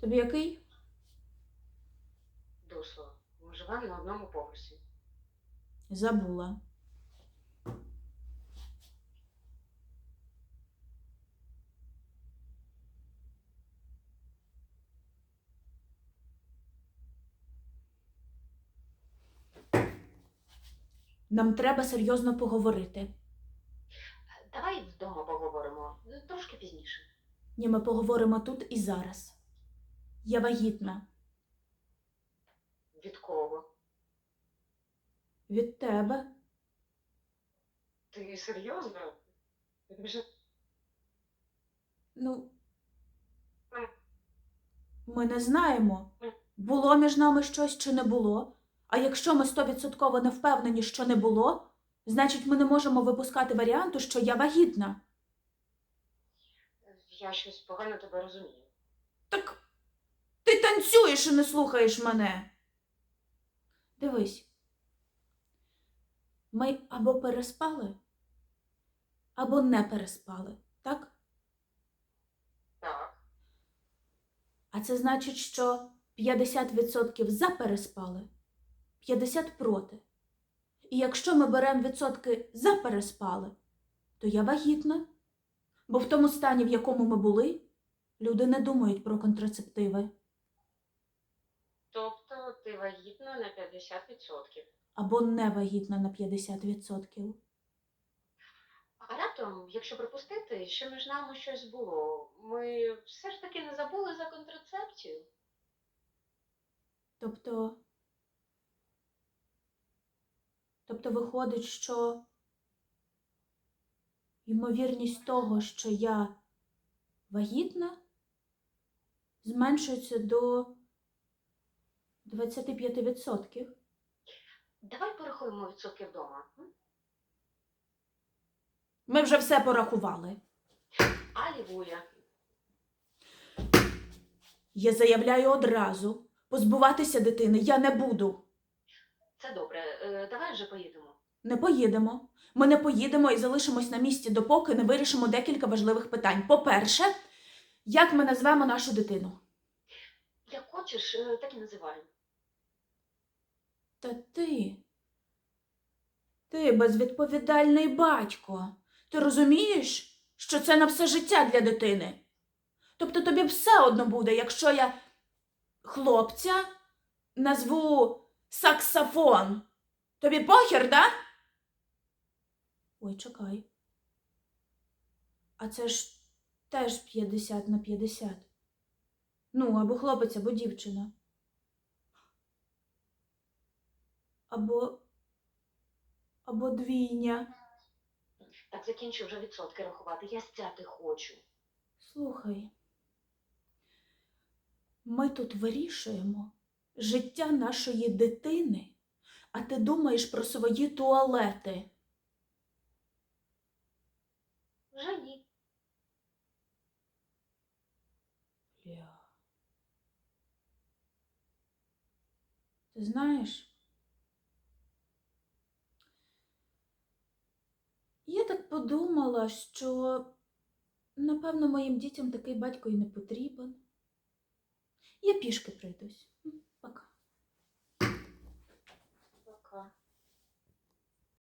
Тобі який? Дусло. Ми живемо на одному поверсі. Забула. Нам треба серйозно поговорити. Давай вдома поговоримо. Трошки пізніше. Ні, ми поговоримо тут і зараз. Я вагітна Від кого? від тебе. Ти серйозно? Ти вже Ну, ми не знаємо, було між нами щось чи не було. А якщо ми стовідсотково не впевнені, що не було, значить ми не можемо випускати варіанту, що я вагітна. я щось погано тебе розумію. Так танцюєш і не слухаєш мене. Дивись. Ми або переспали, або не переспали, так? Так. А це значить, що 50% за переспали, 50 проти. І якщо ми беремо відсотки за переспали, то я вагітна. Бо в тому стані, в якому ми були, люди не думають про контрацептиви ти вагітна на 50%. або не вагітна на 50%. А раптом, якщо припустити, що між нами щось було, ми все ж таки не забули за контрацепцію. Тобто, тобто виходить, що ймовірність того, що я вагітна, зменшується до 25%. Давай порахуємо відсотки вдома. Ми вже все порахували. Алілуя. Я заявляю одразу, позбуватися дитини я не буду. Це добре. Е, Давай вже поїдемо. Не поїдемо. Ми не поїдемо і залишимось на місці, допоки не вирішимо декілька важливих питань. По-перше, як ми назвемо нашу дитину? Як хочеш, е, так і називай. Та ти. Ти безвідповідальний батько. Ти розумієш, що це на все життя для дитини? Тобто тобі все одно буде, якщо я хлопця назву саксофон. Тобі похер, да? Ой, чекай. А це ж теж 50 на 50. Ну, або хлопець, або дівчина. Або. Або двійня. Так закінчу вже відсотки рахувати. Я стяти хочу. Слухай. Ми тут вирішуємо життя нашої дитини, а ти думаєш про свої туалети. Вже ні. Бля. Ти знаєш? Я так подумала, що, напевно, моїм дітям такий батько і не потрібен. Я пішки прийдусь. Пока. Пока.